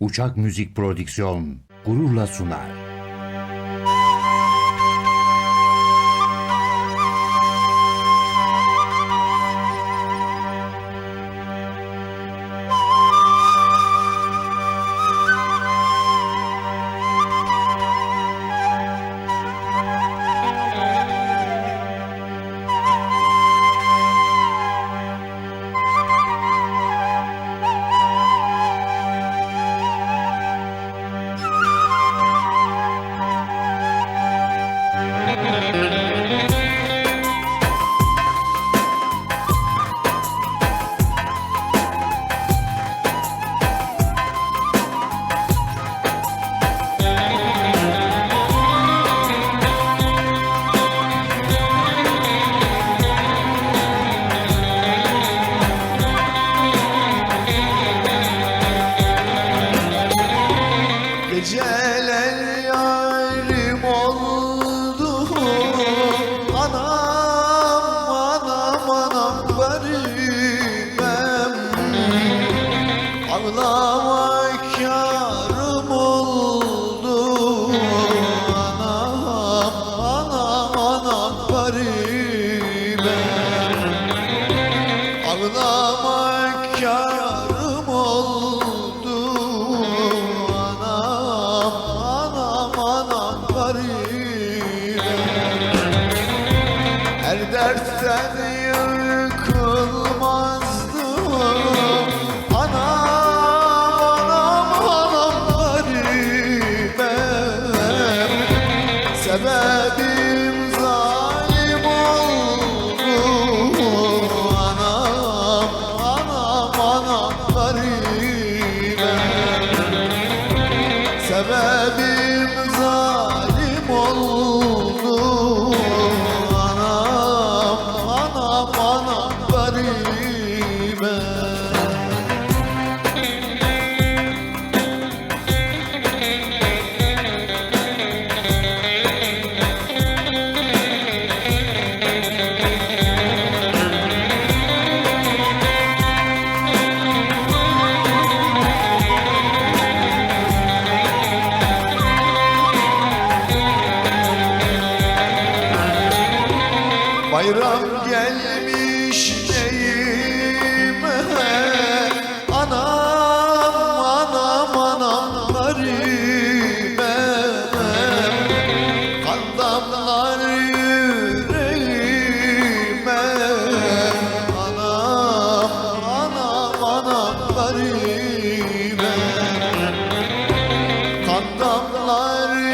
Uçak Müzik Prodüksiyon gururla sunar. Ağlamak yarım oldu. Anam anam anam garibem Ağlamak yarım oldu. Anam, anam, anam garibim Her dertten Sebebim Bayram gelmiş neyime Anam anam anam garime Kan damlar yüreğime. Anam anam anam garime Kan damlar